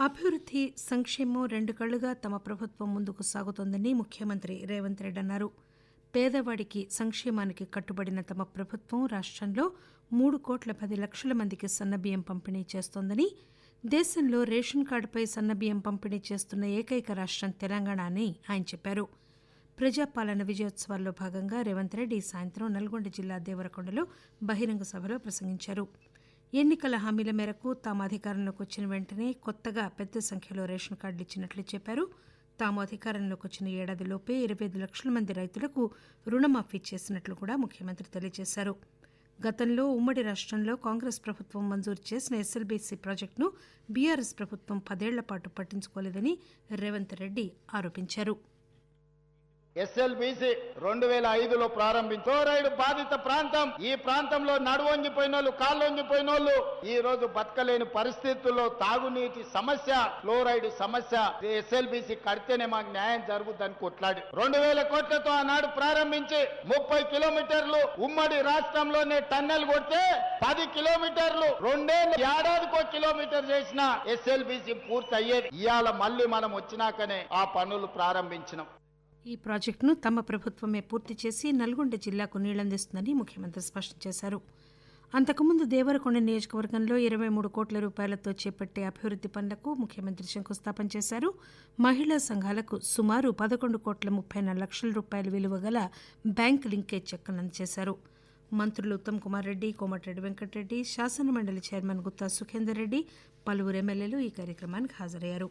అభివృద్ది సంక్షేమం రెండు కళ్ళుగా తమ ప్రభుత్వం ముందుకు సాగుతోందని ముఖ్యమంత్రి రేవంత్ రెడ్డి అన్నారు. పేదవాడికి సంక్షేమానికి కట్టుబడిన తమ ప్రభుత్వం రాష్ట్రంలో మూడు కోట్ల పది లక్షల మందికి సన్నబియ్యం పంపిణీ చేస్తోందని దేశంలో రేషన్ కార్డుపై సన్నబియ్యం పంపిణీ చేస్తున్న ఏకైక రాష్ట్రం తెలంగాణ అని ఆయన చెప్పారు. ప్రజాపాలన విజయోత్సవాల్లో భాగంగా రేవంత్ రెడ్డి సాయంత్రం నల్గొండ జిల్లా దేవరకొండలో బహిరంగ సభలో ప్రసంగించారు. ఎన్నికల హామీల మేరకు తాము అధికారంలోకి వచ్చిన వెంటనే కొత్తగా పెద్ద సంఖ్యలో రేషన్ కార్డులు ఇచ్చినట్లు చెప్పారు. తాము అధికారంలోకి వచ్చిన ఏడాదిలోపే ఇరవై ఐదు లక్షల మంది రైతులకు రుణమాఫీ చేసినట్లు కూడా ముఖ్యమంత్రి తెలియజేశారు. గతంలో ఉమ్మడి రాష్టంలో కాంగ్రెస్ ప్రభుత్వం మంజూరు చేసిన ఎస్ఎల్బీసీ ప్రాజెక్టును బీఆర్ఎస్ ప్రభుత్వం పదేళ్ళ పాటు పట్టించుకోలేదని రేవంత్ రెడ్డి ఆరోపించారు. ఎస్ఎల్బిసి రెండు వేల ఐదులో ప్రారంభించి ఫ్లోరైడ్ బాధిత ప్రాంతం. ఈ ప్రాంతంలో నడువొంగిపోయిన వాళ్ళు కాళ్ళొంగిపోయిన వాళ్ళు ఈ రోజు బతకలేని పరిస్థితుల్లో తాగునీటి సమస్య ఫ్లోరైడ్ సమస్య ఎస్ఎల్బిసి కడితేనే మాకు న్యాయం జరుగుద్దని కొట్లాడి. రెండు వేల కోట్లతో ఆనాడు ప్రారంభించి ముప్పై కిలోమీటర్లు ఉమ్మడి రాష్ట్రంలోనే టన్నెల్ కొడితే పది కిలోమీటర్లు రెండేళ్ళు ఏడాదికో కిలోమీటర్ చేసిన ఎస్ఎల్బిసి పూర్తి అయ్యేది ఇవాళ మళ్ళీ మనం వచ్చినాకనే ఆ పనులు ప్రారంభించినాం. ఈ ప్రాజెక్టును తమ ప్రభుత్వమే పూర్తి చేసి నల్గొండ జిల్లాకు నీళ్ళందిస్తుందని ముఖ్యమంత్రి స్పష్టం చేశారు. అంతకుముందు దేవరకొండ నియోజకవర్గంలో ఇరవై మూడు కోట్ల రూపాయలతో చేపట్టే అభివృద్ది పనులకు ముఖ్యమంత్రి శంకుస్థాపన చేశారు. మహిళా సంఘాలకు సుమారు పదకొండు కోట్ల ముప్పై నాలుగు లక్షల రూపాయల విలువ గల బ్యాంక్ లింకేజ్ చెక్కులను అందజేశారు. మంత్రులు ఉత్తమ్ కుమార్ రెడ్డి కోమటిరెడ్డి వెంకటరెడ్డి శాసనమండలి చైర్మన్ గుత్తా సుఖేందర్ రెడ్డి పలువురు ఎమ్మెల్యేలు ఈ కార్యక్రమానికి హాజరయ్యారు.